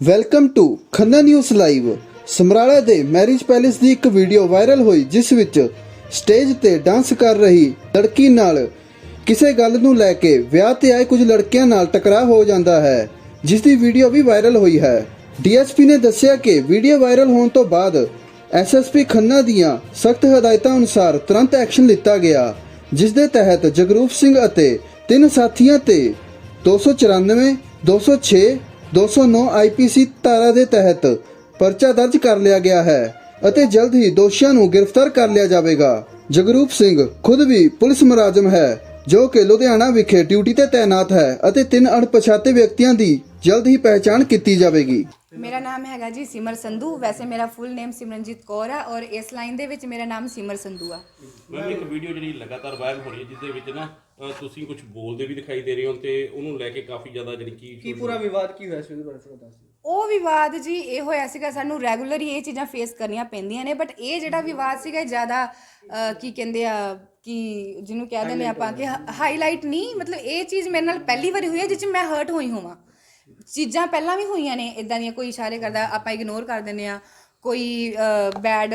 Welcome to Khanna news live Samrala ਦੇ marriage palace ਦੀ ਇੱਕ video viral ਹੋਈ, ਜਿਸ ਵਿੱਚ ਸਟੇਜ ਤੇ ਡਾਂਸ ਕਰ ਰਹੀ ਲੜਕੀ ਨਾਲ ਕਿਸੇ ਗੱਲ ਨੂੰ ਲੈ ਕੇ ਵਿਆਹ ਤੇ ਆਏ ਕੁਝ ਲੜਕਿਆਂ ਨਾਲ ਟਕਰਾਅ ਹੋ ਜਾਂਦਾ ਹੈ, ਜਿਸ ਦੀ ਵੀਡੀਓ ਵੀ ਵਾਇਰਲ ਹੋਈ ਹੈ। ਡੀਐਸਪੀ ਨੇ ਦੱਸਿਆ ਕਿ ਵੀਡੀਓ ਵਾਇਰਲ ਹੋਣ ਤੋਂ ਬਾਅਦ ਐਸਐਸਪੀ ਖੰਨਾ ਦੀਆਂ ਸਖਤ ਹਦਾਇਤਾਂ ਅਨੁਸਾਰ ਤੁਰੰਤ ਐਕਸ਼ਨ ਲਿੱਤਾ ਗਿਆ, ਜਿਸ ਦੇ ਤਹਿਤ ਜਗਰੂਪ ਸਿੰਘ ਅਤੇ ਤਿੰਨ ਸਾਥੀਆਂ ਤੇ 294 206 209 ਆਈਪੀਸੀ ਧਾਰਾ ਦੇ ਤਹਿਤ ਪਰਚਾ ਦਰਜ ਕਰ ਲਿਆ ਗਿਆ ਹੈ ਅਤੇ ਜਲਦ ਹੀ ਦੋਸ਼ੀਆਂ ਨੂੰ ਗ੍ਰਿਫਤਾਰ ਕਰ ਲਿਆ ਜਾਵੇਗਾ। ਜਗਰੂਪ ਸਿੰਘ ਖੁਦ ਵੀ ਪੁਲਿਸ ਮੁਲਾਜ਼ਮ ਹੈ ਜੋ ਕਿ ਲੁਧਿਆਣਾ ਵਿਖੇ ਡਿਊਟੀ ਤੇ ਤਾਇਨਾਤ ਹੈ ਅਤੇ ਤਿੰਨ ਅਣਪਛਾਤੇ ਵਿਅਕਤੀਆਂ ਦੀ ਜਲਦ ਹੀ ਪਹਿਚਾਣ ਕੀਤੀ ਜਾਵੇਗੀ। ਮੇਰਾ ਨਾਮ ਹੈਗਾ ਜੀ ਸਿਮਰ ਸੰਧੂ ਵੈਸੇ ਮੇਰਾ ਫੁੱਲ ਨੇਮ ਸਿਮਰਨਜੀਤ ਕੌਰ ਆ ਔਰ ਇਸ ਲਾਈਨ ਦੇ ਵਿੱਚ ਮੇਰਾ ਨਾਮ ਸਿਮਰ ਸੰਧੂ ਆ। ਮੈਮ ਇੱਕ ਵੀਡੀਓ ਜਿਹੜੀ ਲਗਾਤਾਰ ਵਾਇਰਲ ਹੋ ਰਹੀ ਹੈ ਜਿਸ ਦੇ ਵਿੱਚ ਨਾ ਅ, ਤੁਸੀਂ ਕੁਝ ਬੋਲਦੇ ਵੀ ਦਿਖਾਈ ਦੇ ਰਹੇ ਹੋ ਤੇ ਉਹਨੂੰ ਲੈ ਕੇ ਕਾਫੀ ਜ਼ਿਆਦਾ ਜਿਹੜੀ ਕੀ ਕੀ ਪੂਰਾ ਵਿਵਾਦ ਕੀ ਹੋਇਆ ਸੀ ਉਹਦੇ ਬਾਰੇ ਥੋੜਾ ਦੱਸ ਦਿਓ। ਉਹ ਵਿਵਾਦ ਜੀ ਇਹ ਹੋਇਆ ਸੀਗਾ ਸਾਨੂੰ ਰੈਗੂਲਰ ਹੀ ਇਹ ਚੀਜ਼ਾਂ ਫੇਸ ਕਰਨੀਆਂ ਪੈਂਦੀਆਂ ਨੇ ਬਟ ਇਹ ਜਿਹੜਾ ਵਿਵਾਦ ਸੀਗਾ ਇਹ ਜ਼ਿਆਦਾ ਅਹ, ਕੀ ਕਹਿੰਦੇ ਆ ਕਿ ਜਿਹਨੂੰ ਕਹਿ ਦਿੰਦੇ ਆਪਾਂ ਕਿ ਹਾਈਲਾਈਟ ਨਹੀਂ ਮਤਲਬ ਇਹ ਚੀਜ਼ ਮੇਰੇ ਨਾਲ ਪਹਿਲੀ ਵਾਰੀ ਹੋਈ ਹੈ ਜਿਸ 'ਚ ਮੈਂ ਹਰਟ ਹੋਈ ਹੋਵਾਂ। ਚੀਜ਼ਾਂ ਪਹਿਲਾਂ ਵੀ ਹੋਈਆਂ ਨੇ ਇਦਾਂ ਦੀਆਂ ਕੋਈ ਇਸ਼ਾਰੇ ਕਰਦਾ ਆਪਾਂ ਇਗਨੋਰ ਕਰ ਦਿੰਦੇ ਆ ਕੋਈ ਬੈਡ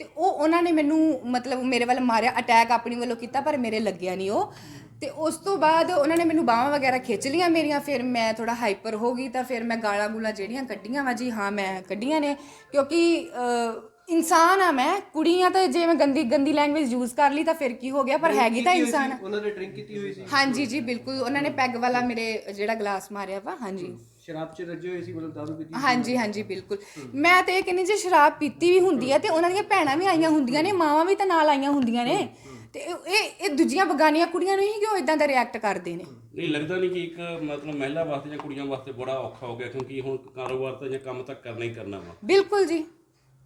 ਤੇ ਉਹ ਉਹਨਾਂ ਨੇ ਮੈਨੂੰ ਮਤਲਬ ਮੇਰੇ ਵੱਲ ਮਾਰਿਆ ਅਟੈਕ ਆਪਣੀ ਵੱਲੋਂ ਕੀਤਾ ਪਰ ਮੇਰੇ ਲੱਗਿਆ ਨਹੀਂ ਉਹ। ਤੇ ਉਸ ਤੋਂ ਬਾਅਦ ਉਹਨਾਂ ਨੇ ਮੈਨੂੰ ਬਾਹਾਂ ਵਗੈਰਾ ਖਿੱਚ ਲੀਆਂ ਮੇਰੀਆਂ ਫਿਰ ਮੈਂ ਥੋੜਾ ਹਾਈਪਰ ਹੋ ਗਈ ਤਾਂ ਫਿਰ ਮੈਂ ਗਾਲਾਂ ਗੂਲਾਂ ਜਿਹੜੀਆਂ ਕੱਢੀਆਂ ਵਾ ਜੀ ਹਾਂ ਮੈਂ ਕੱਢੀਆਂ ਨੇ ਕਿਉਂਕਿ ਇਨਸਾਨ ਆ ਮੈਂ ਕੁੜੀ ਆ ਤਾਂ ਜੇ ਮੈਂ ਗੰਦੀ ਗੰਦੀ ਲੈਂਗੁਏਜ ਯੂਜ਼ ਕਰ ਲਈ ਤਾਂ ਫਿਰ ਕੀ ਹੋ ਗਿਆ? ਪਰ ਹੈਗੀ ਤਾਂ ਇਨਸਾਨ। ਉਹਨਾਂ ਨੇ ਡਰਿੰਕ ਕੀਤੀ ਹੋਈ ਸੀ। ਹਾਂਜੀ ਜੀ ਬਿਲਕੁਲ ਉਹਨਾਂ ਨੇ ਪੈਗ ਵਾਲਾ ਮੇਰੇ ਜਿਹੜਾ ਗਲਾਸ ਮਾਰਿਆ ਵਾ ਹਾਂਜੀ। ਸ਼ਰਾਬ 'ਚ ਰੱਜੇ ਹੋਏ ਸੀ ਮਤਲਬ ਦਾਰੂ ਪੀਤੀ ਸੀ। ਹਾਂਜੀ ਹਾਂਜੀ ਬਿਲਕੁਲ। ਮੈਂ ਤੇ ਇਹ ਕਹਿੰਦੀ ਜੇ ਸ਼ਰਾਬ ਪੀਤੀ ਵੀ ਹੁੰਦੀ ਹੈ ਤੇ ਉਹਨਾਂ ਦੀਆਂ ਭੈਣਾਂ ਵੀ ਆਈਆਂ ਹੁੰਦੀਆਂ ਨੇ ਮਾਵਾਂ ਵੀ ਤਾਂ ਨਾਲ ਆਈਆਂ ਹੁੰਦੀਆਂ ਨੇ। ਤੇ ਇਹ ਇਹ- ਇਹ ਦੂਜੀਆਂ ਬਗਾਨੀਆਂ ਕੁੜੀਆਂ ਨੂੰ ਹੀ ਕਿਉਂ ਇਦਾਂ ਦਾ ਰਿਐਕਟ ਕਰਦੇ ਨੇ? ਨਹੀਂ ਲੱਗਦਾ ਨਹੀਂ ਕਿ ਇੱਕ ਮਤਲਬ ਮਹਿਲਾ ਵਾਸਤੇ ਜਾਂ ਕੁੜੀਆਂ ਵਾਸਤੇ ਬੜਾ ਔਖਾ ਹੋ ਗਿਆ ਕਿਉਂਕਿ ਹੁਣ ਕਾਰੋਬਾਰ ਤਾਂ ਜਾਂ ਕੰਮ ਤਾਂ ਕਰਨਾ ਹੀ ਕਰਨਾ ਵਾ। ਬਿਲਕੁਲ ਜੀ।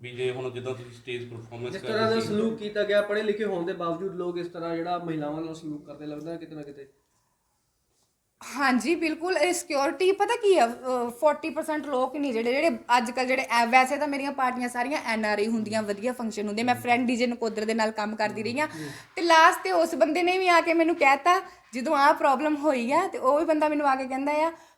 ਵੀ ਜੇ ਹੁਣ ਜਿੱਦਾਂ ਤੁਸੀਂ ਸਟੇਜ ਪਰਫਾਰਮੈਂਸ ਜਿਸ ਕਰ ਤਰ੍ਹਾਂ ਦਾ ਰਹੇ ਸੀ ਸਲੂਕ ਕੀਤਾ ਗਿਆ ਪੜ੍ਹੇ ਲਿਖੇ ਹੋਣ ਦੇ ਬਾਵਜੂਦ ਲੋਕ ਇਸ ਤਰ੍ਹਾਂ ਜਿਹੜਾ ਮਹਿਲਾਵਾਂ ਨਾਲ ਸਲੂਕ ਕਰਦੇ ਲੱਗਦਾ ਕਿਤੇ ਨਾ ਕਿਤੇ ਹਾਂਜੀ, ਬਿਲਕੁਲ, ਇਹ ਸਿਕਿਉਰਿਟੀ ਪਤਾ ਕੀ ਆ, ਅਹ 40% ਲੋਕ ਨਹੀਂ ਜਿਹੜੇ ਜਿਹੜੇ ਅੱਜ ਕੱਲ ਜਿਹੜੇ ਐ- ਵੈਸੇ ਤਾਂ ਮੇਰੀਆਂ ਪਾਰਟੀਆਂ ਸਾਰੀਆਂ ਐਨ ਆਰ ਆਈ ਹੁੰਦੀਆਂ, ਵਧੀਆ ਫੰਕਸ਼ਨ ਹੁੰਦੇ, ਮੈਂ ਫਰੈਂਡ ਡੀਜੇ ਨਕੋਦਰ ਦੇ ਨਾਲ ਕੰਮ ਕਰਦੀ ਰਹੀ ਆ। ਤੇ ਲਾਸਟ ਤੇ ਉਸ ਬੰਦੇ ਨੇ ਵੀ ਆ ਕੇ ਮੈਨੂੰ ਕਹਿਤਾ, ਜਦੋਂ ਆਹ ਪ੍ਰੋਬਲਮ ਹੋਈ ਆ, ਤੇ ਉਹ ਵੀ ਬੰਦਾ ਮੈਨੂੰ ਆ ਕੇ ਕਹਿੰਦਾ ਆ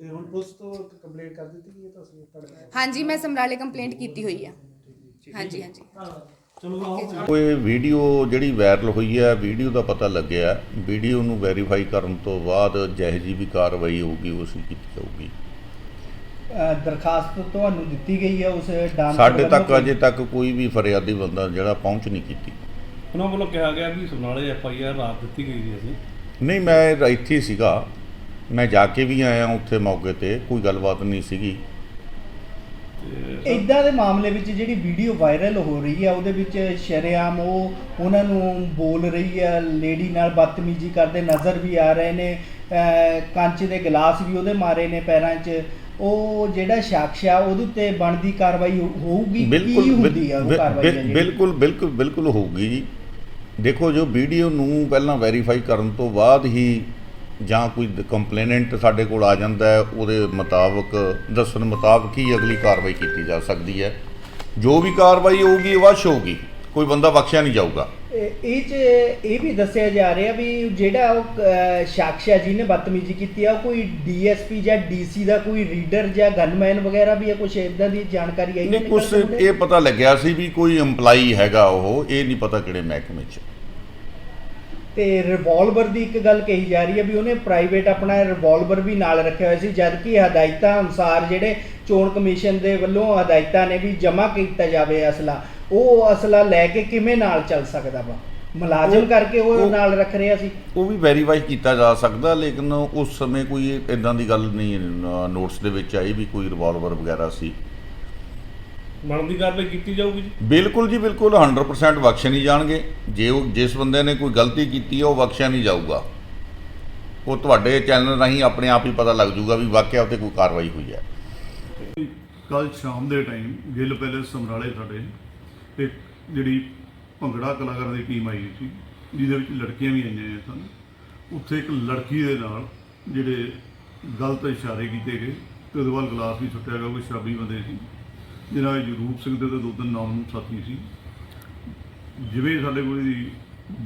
ਤੇ ਹੁਣ ਪੁਲਿਸ ਤੋਂ ਕੰਪਲੇਂਟ ਕਰ ਦਿੱਤੀ ਗਈ ਹੈ ਤੁਸੀਂ ਤੁਹਾਡੇ ਹਾਂਜੀ ਮੈਂ ਸਮਰਾਲੇ ਕੰਪਲੇਂਟ ਕੀਤੀ ਹੋਈ ਆ। ਹਾਂਜੀ ਹਾਂਜੀ। ਚਲੋ ਆਓ। ਕੋਈ ਵੀਡੀਓ ਜਿਹੜੀ ਵਾਇਰਲ ਹੋਈ ਹੈ ਵੀਡੀਓ ਦਾ ਪਤਾ ਲੱਗਿਆ। ਵੀਡੀਓ ਨੂੰ ਵੈਰੀਫਾਈ ਕਰਨ ਤੋਂ ਬਾਅਦ ਜਿਹੋ ਜਿਹੀ ਵੀ ਕਾਰਵਾਈ ਹੋਊਗੀ ਉਸ ਕੀਤੀ ਜਾਊਗੀ। ਦਰਖਾਸਤ ਤੁਹਾਨੂੰ ਦਿੱਤੀ ਗਈ ਹੈ ਉਸ ਡਾਂਸ ਸਾਡੇ ਤੱਕ ਅਜੇ ਤੱਕ ਕੋਈ ਵੀ ਫਰਿਆਦੀ ਬੰਦਾ ਜਿਹੜਾ ਪਹੁੰਚ ਨਹੀਂ ਕੀਤੀ। ਉਹਨਾਂ ਵੱਲੋਂ ਕਿਹਾ ਗਿਆ ਵੀ ਸਮਨਾਲੇ ਐਫ ਆਈ ਆਰ ਰਾਤ ਦਿੱਤੀ ਗਈ ਸੀ ਅਸੀਂ। ਨਹੀਂ ਮੈਂ ਇੱਥੇ ਹੀ ਸੀਗਾ। ਮੈਂ ਜਾ ਕੇ ਵੀ ਆਇਆ ਉੱਥੇ ਮੌਕੇ ਤੇ ਕੋਈ ਗੱਲਬਾਤ ਨਹੀਂ ਸੀਗੀ। ਇਦਾਂ ਦੇ ਮਾਮਲੇ ਵਿੱਚ ਜਿਹੜੀ ਵੀਡੀਓ ਵਾਇਰਲ ਹੋ ਰਹੀ ਹੈ ਉਹਦੇ ਵਿੱਚ ਸ਼ਰੇਆਮ ਉਹ ਉਹਨਾਂ ਨੂੰ ਬੋਲ ਰਹੀ ਹੈ ਲੇਡੀ ਨਾਲ ਬਦਤਮੀਜ਼ੀ ਕਰਦੇ ਨਜ਼ਰ ਵੀ ਆ ਰਹੇ ਨੇ ਕੰਚ ਦੇ ਗਲਾਸ ਵੀ ਉਹਦੇ ਮਾਰੇ ਨੇ ਪੈਰਾਂ 'ਚ। ਉਹ ਜਿਹੜਾ ਸ਼ਖਸ ਆ ਉਹਦੇ ਉੱਤੇ ਬਣਦੀ ਕਾਰਵਾਈ ਹੋਊਗੀ? ਬਿਲਕੁਲ ਕੀ ਹੁੰਦੀ ਆ ਉਹ ਕਾਰਵਾਈ? ਬਿਲਕੁਲ ਬਿਲਕੁਲ ਬਿਲਕੁਲ ਹੋਊਗੀ ਜੀ। ਦੇਖੋ ਜੋ ਵੀਡੀਓ ਨੂੰ ਪਹਿਲਾਂ ਵੈਰੀਫਾਈ ਕਰਨ ਤੋਂ ਬਾਅਦ ਹੀ ਜਾਂ ਕੋਈ ਕੰਪਲੇਨੈਂਟ ਸਾਡੇ ਕੋਲ ਆ ਜਾਂਦਾ ਹੈ ਉਹਦੇ ਮੁਤਾਬਕ ਦੱਸਣ ਮੁਤਾਬਕ ਹੀ ਅਗਲੀ ਕਾਰਵਾਈ ਕੀਤੀ ਜਾ ਸਕਦੀ ਹੈ। ਜੋ ਵੀ ਕਾਰਵਾਈ ਹੋਊਗੀ ਵਸ਼ ਹੋਊਗੀ। ਕੋਈ ਬੰਦਾ ਬਖਸ਼ਿਆ ਨਹੀਂ ਜਾਊਗਾ। ਇਹ 'ਚ ਇਹ ਵੀ ਦੱਸਿਆ ਜਾ ਰਿਹਾ ਵੀ ਜਿਹੜਾ ਉਹ ਅ, ਸ਼ਖਸ ਹੈ ਜਿਹਨੇ ਬਦਤਮੀਜ਼ੀ ਕੀਤੀ ਆ ਕੋਈ ਡੀਐਸਪੀ ਜਾਂ ਡੀਸੀ ਦਾ ਕੋਈ ਰੀਡਰ ਜਾਂ ਗਨਮੈਨ ਵਗੈਰਾ ਵੀ ਹੈ ਕੁਝ ਇਦਾਂ ਦੀ ਜਾਣਕਾਰੀ ਆਈ ਨਹੀਂ ਨਿਕਲ ਕੁਛ ਕੇ ਉਹਦੇ? ਇਹ ਪਤਾ ਲੱਗਿਆ ਸੀ ਵੀ ਕੋਈ EMPLOYEE ਹੈਗਾ ਉਹ ਇਹ ਨਹੀਂ ਪਤਾ ਕਿਹੜੇ ਮਹਿਕਮੇ 'ਚ। ਤੇ ਰਿਵਾਲਵਰ ਦੀ ਇੱਕ ਗੱਲ ਕਹੀ ਜਾ ਰਹੀ ਹੈ ਵੀ ਉਹਨੇ ਪ੍ਰਾਈਵੇਟ ਆਪਣਾ ਰਿਵਾਲਵਰ ਵੀ ਨਾਲ ਰੱਖਿਆ ਹੋਇਆ ਸੀ ਜਦ ਕਿ ਹਦਾਇਤਾਂ ਅਨੁਸਾਰ ਜਿਹੜੇ ਚੋਣ ਕਮਿਸ਼ਨ ਦੇ ਵੱਲੋਂ ਹਦਾਇਤਾਂ ਨੇ ਵੀ ਜਮ੍ਹਾਂ ਕੀਤਾ ਜਾਵੇ ਅਸਲਾ ਉਹ ਅਸਲਾ ਲੈ ਕੇ ਕਿਵੇਂ ਨਾਲ ਚੱਲ ਸਕਦਾ ਵਾ? ਮੁਲਾਜ਼ਮ ਕਰਕੇ ਉਹ ਉਹ- ਨਾਲ ਰੱਖ ਰਿਹਾ ਸੀ। ਉਹ ਵੀ ਵੈਰੀਫਾਈ ਕੀਤਾ ਜਾ ਸਕਦਾ ਲੇਕਿਨ ਉਸ ਸਮੇਂ ਕੋਈ ਇਦਾਂ ਦੀ ਗੱਲ ਨਹੀਂ ਨੋਟਸ ਦੇ ਵਿੱਚ ਆਈ ਵੀ ਕੋਈ ਰਿਵਾਲਵਰ ਵਗੈਰਾ ਸੀ। ਬਣਦੀ ਕਾਰਵਾਈ ਕੀਤੀ ਜਾਊਗੀ ਜੀ? ਬਿਲਕੁਲ ਜੀ ਬਿਲਕੁਲ। 100% ਬਖਸ਼ੇ ਨਹੀਂ ਜਾਣਗੇ। ਜੇ ਉਹ ਜਿਸ ਬੰਦੇ ਨੇ ਕੋਈ ਗਲਤੀ ਕੀਤੀ ਹੈ ਉਹ ਬਖਸ਼ਿਆ ਨਹੀਂ ਜਾਊਗਾ। ਉਹ ਤੁਹਾਡੇ ਚੈਨਲ ਰਾਹੀਂ ਆਪਣੇ ਆਪ ਹੀ ਪਤਾ ਲੱਗ ਜਾਊਗਾ ਵੀ ਵਾਕਿਆ ਉੱਤੇ ਕੋਈ ਕਾਰਵਾਈ ਹੋਈ ਹੈ। ਕੱਲ ਸ਼ਾਮ ਦੇ ਟਾਈਮ ਗਿੱਲ ਪੈਲੇਸ ਸਮਰਾਲੇ ਸਾਡੇ ਤੇ ਜਿਹੜੀ ਭੰਗੜਾ ਕਲਾਕਾਰਾਂ ਦੀ ਟੀਮ ਆਈ ਸੀ ਜਿਹਦੇ ਵਿੱਚ ਲੜਕੀਆਂ ਵੀ ਆਈਆਂ ਸਨ ਉੱਥੇ ਇੱਕ ਲੜਕੀ ਦੇ ਨਾਲ ਜਿਹੜੇ ਗਲਤ ਇਸ਼ਾਰੇ ਕੀਤੇ ਗਏ ਤੇ ਉਹਦੇ ਵੱਲ ਗਲਾਸ ਵੀ ਸੁੱਟਿਆ ਗਿਆ ਕੋਈ ਸ਼ਰਾਬੀ ਬੰਦੇ ਸੀ। ਜਿਹਨਾਂ ਜਗਰੂਪ ਸਿੰਘ ਦੇ ਤੇ ਦੋ ਤਿੰਨ ਨਾਮ ਸਾਥੀ ਸੀ। ਜਿਵੇਂ ਸਾਡੇ ਕੋਲ ਇਹਦੀ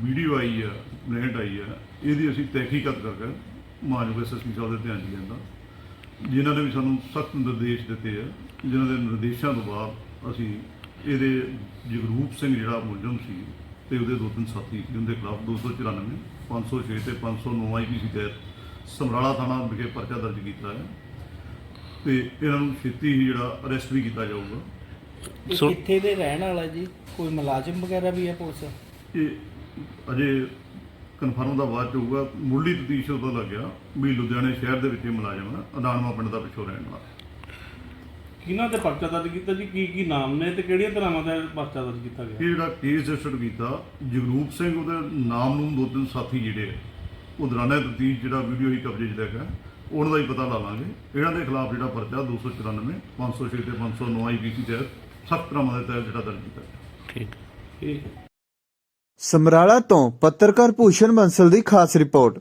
ਵੀਡੀਓ ਆਈ ਆ ਕੰਪਲੇਂਟ ਆਈ ਆ, ਇਹਦੀ ਅਸੀਂ ਤਹਿਕੀਕਤ ਕਰਕੇ ਮਾਨਯੋਗ ਐਸਐਸਪੀ ਸਾਹਿਬ ਦੇ ਧਿਆਨ 'ਚ ਲਿਆਂਦਾ ਜਿਨ੍ਹਾਂ ਨੇ ਵੀ ਸਾਨੂੰ ਸਖਤ ਨਿਰਦੇਸ਼ ਦਿੱਤੇ ਆ, ਜਿਨ੍ਹਾਂ ਦੇ ਨਿਰਦੇਸ਼ਾਂ ਤੋਂ ਬਾਅਦ ਅਸੀਂ ਇਹਦੇ ਜਗਰੂਪ ਸਿੰਘ ਜਿਹੜਾ ਮੁਲਜ਼ਮ ਸੀ ਤੇ ਉਹਦੇ ਦੋ ਤਿੰਨ ਸਾਥੀ ਸੀ। ਉਹਦੇ ਖਿਲਾਫ 294 506 ਤੇ 509 ਆਈਪੀਸੀ ਤਹਿਤ ਸਮਰਾਲਾ ਥਾਣਾ ਵਿਖੇ ਪਰਚਾ ਦਰਜ ਕੀਤਾ ਹੈ। ਤੇ ਇਹਨਾਂ ਨੂੰ ਛੇਤੀ ਹੀ ਜਿਹੜਾ ਅਰੈਸਟ ਵੀ ਕੀਤਾ ਜਾਊਗਾ। ਇਹ ਕਿੱਥੇ ਦੇ ਰਹਿਣ ਵਾਲਾ ਜੀ? ਕੋਈ ਮੁਲਾਜ਼ਮ ਵਗੈਰਾ ਵੀ ਹੈ ਪੁਲਿਸ? ਇਹ ਅਜੇ ਕਨਫਰਮ ਦਾ ਬਾਅਦ ਚ ਹੋਊਗਾ। ਮੁੱਢਲੀ ਤਫਤੀਸ਼ ਤੋਂ ਪਤਾ ਲੱਗਿਆ ਵੀ ਲੁਧਿਆਣੇ ਸ਼ਹਿਰ ਦੇ ਵਿੱਚ ਇਹ ਮੁਲਾਜ਼ਮ ਹੈ ਅਦਾਨਵਾ ਪਿੰਡ ਦਾ ਪਿੱਛੋਂ ਰਹਿਣ ਵਾਲਾ। ਕਿਹਨਾਂ ਤੇ ਪਰਚਾ ਦਰਜ ਕੀਤਾ ਜੀ? ਕੀ ਕੀ ਨਾਮ ਨੇ ਤੇ ਕਿਹੜੀਆਂ ਤਰ੍ਹਾਂ ਦਾ ਪਰਚਾ ਦਰਜ ਕੀਤਾ ਗਿਆ? ਇਹ ਜਿਹੜਾ ਕੇਸ ਰਜਿਸਟਰ ਕੀਤਾ ਜਗਰੂਪ ਸਿੰਘ ਉਹਦੇ ਨਾਮ ਨੂੰ ਦੋ ਤਿੰਨ ਸਾਥੀ ਜਿਹੜੇ ਆ, ਉਹ ਦੌਰਾਨੇ ਤਫਤੀਸ਼ ਜਿਹੜਾ ਵੀਡੀਓ ਹੀ ਕਬਜ਼ੇ 'ਚ ਲੈ ਗਿਆ ਉਹਨਾਂ ਦਾ ਹੀ ਪਤਾ ਲਾ ਲਾਂਗੇ। ਇਹਨਾਂ ਦੇ ਖਿਲਾਫ ਜਿਹੜਾ ਪਰਚਾ 294 506 ਤੇ 509 ਆਈਪੀਸੀ ਤਹਿਤ ਸਖਤ ਤਰ੍ਹਾਂ ਦੇ ਤਹਿਤ ਜਿਹੜਾ ਦਰਜ ਕੀਤਾ ਠੀਕ ਸਮਰਾਲਾ ਤੋਂ ਪੱਤਰਕਾਰ ਭੂਸ਼ਣ ਬੰਸਲ ਦੀ ਖਾਸ ਰਿਪੋਰਟ।